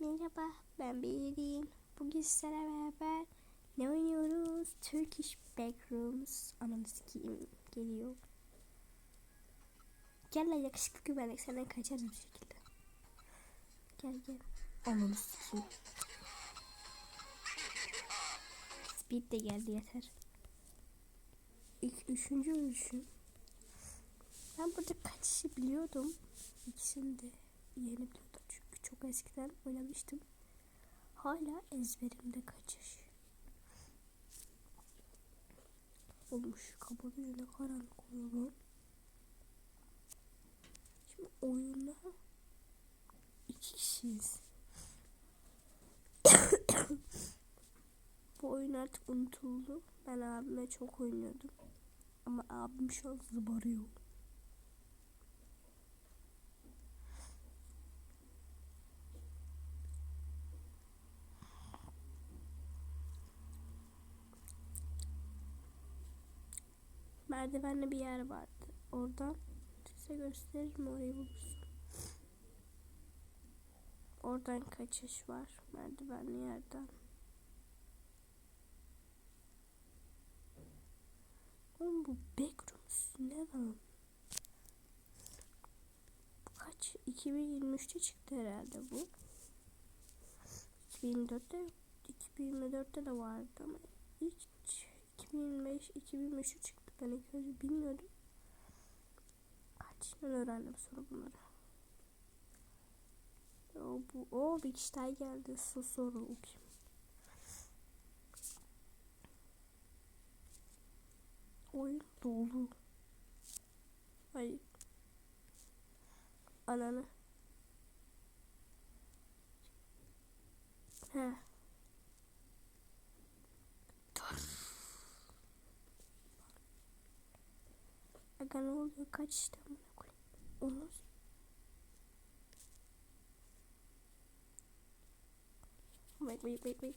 Merhaba, ben Berin. Bugün sizlerle beraber ne oynuyoruz? Turkish Backrooms. Ananı sikeyim geliyor. Gel lan yakışıklı güvenlik senden kaçarız bir şekilde. Gel gel. Ananı sikeyim. Speed de geldi yeter. İlk üçüncü ölüşüm. Ben burada kaçışı biliyordum. İkisini de yeni biliyordum çok eskiden oynamıştım. Hala ezberimde kaçış. Olmuş kapatınca ne karanlık oluyor lan. Şimdi oyuna iki kişiyiz. Bu oyun artık unutuldu. Ben abime çok oynuyordum. Ama abim şu an zıbarıyor. Merdivenli bir yer vardı. Oradan size gösteririm orayı bulursun. Oradan kaçış var merdivenli yerden. Oğlum bu backrooms ne lan? Kaç? 2023'te çıktı herhalde bu. 2004'te 2024'te de vardı ama ilk 2025 2023'te çıktı. Ben ilk önce bilmiyordum. Kaç yıl öğrendim sonra bunları. O, bu, o bir kişi daha geldi. Sus soru okuyayım. Oyun dolu. Hayır. Ananı. He. Aga ne oluyor? Kaç işte amına koyayım. Onu Wait, wait, wait, wait.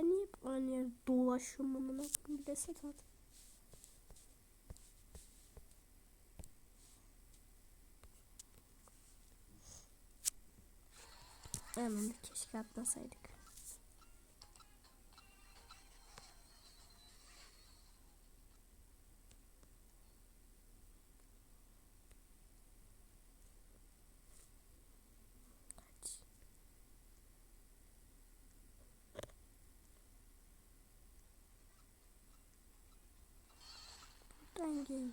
Ben niye aynı yerde dolaşıyorum amına koyayım bir de set at. Hemen keşke atlasaydık. Kaç. Gel.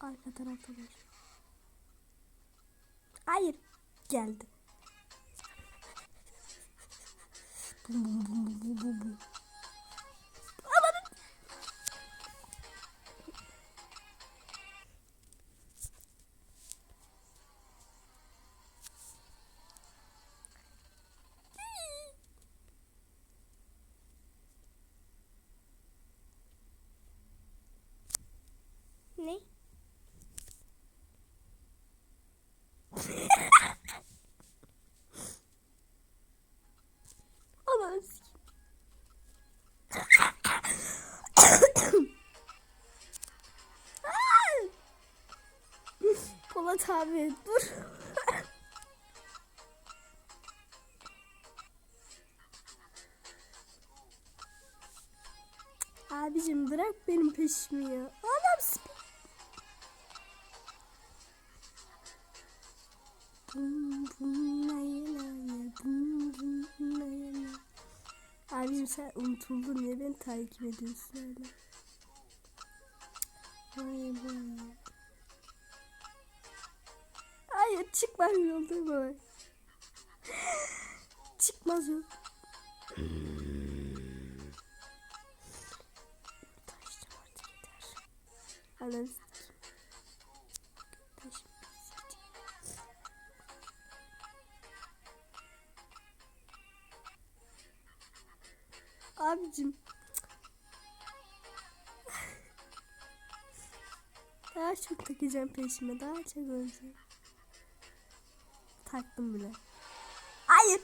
Arka tarafta var. Hayır. Geldi. Bum bum bum bum bum bum Aman Polat abi dur. Abicim bırak benim peşimi ya. Abicim sen unutuldun niye beni takip ediyorsun öyle? Vay vay. Hayır çıkmaz yolda mı? Çıkmaz yok. Taştım artık yeter. Ananı abicim. Daha çok takacağım peşime. Daha çok olacak. Taktım bile. Hayır.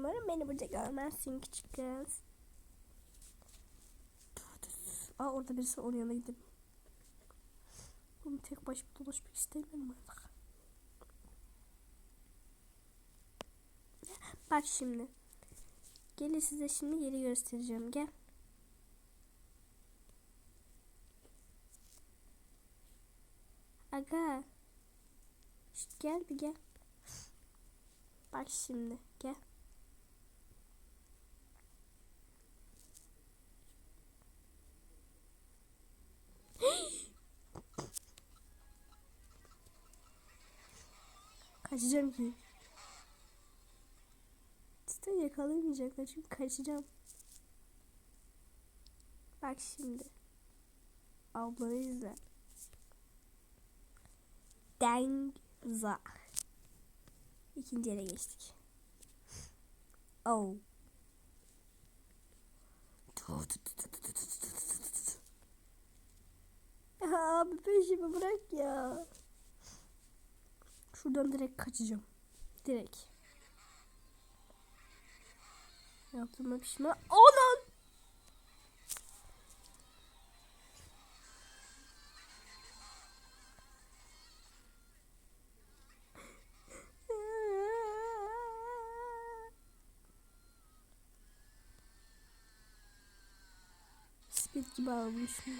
Umarım beni burada görmezsin küçük kız. Aa orada birisi onun yanına gidip. Bunu tek başıma dolaşmak istemiyorum artık. Bak şimdi. Gelin size şimdi yeri göstereceğim. Gel. Aga. Şşt, gel bir gel. Bak şimdi. Gel. Kaçacağım ki. Cidden yakalayamayacaklar çünkü kaçacağım. Bak şimdi. Ablanı izle. Dengza. İkinci yere geçtik. Oh. Abi peşimi bırak ya. Şuradan direkt kaçacağım. Direkt. Yaptığıma pişman. Anan! Speed gibi almışım.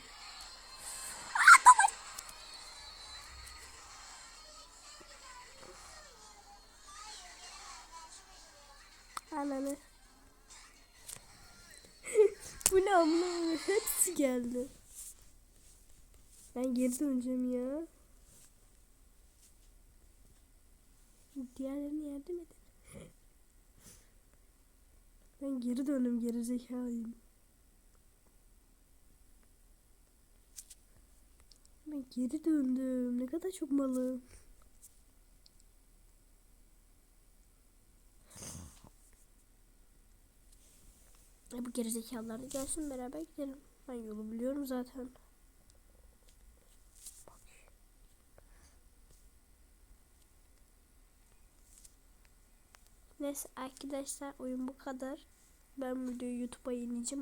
Ananı. Bu ne amına hepsi geldi. Ben geri döneceğim ya. Diğerlerine yardım edin. Ben geri döndüm geri zekalıyım. Ben geri döndüm. Ne kadar çok malım. E bu gerizekalılar gelsin beraber gidelim. Ben yolu biliyorum zaten. Neyse arkadaşlar oyun bu kadar. Ben videoyu YouTube'a yayınlayacağım.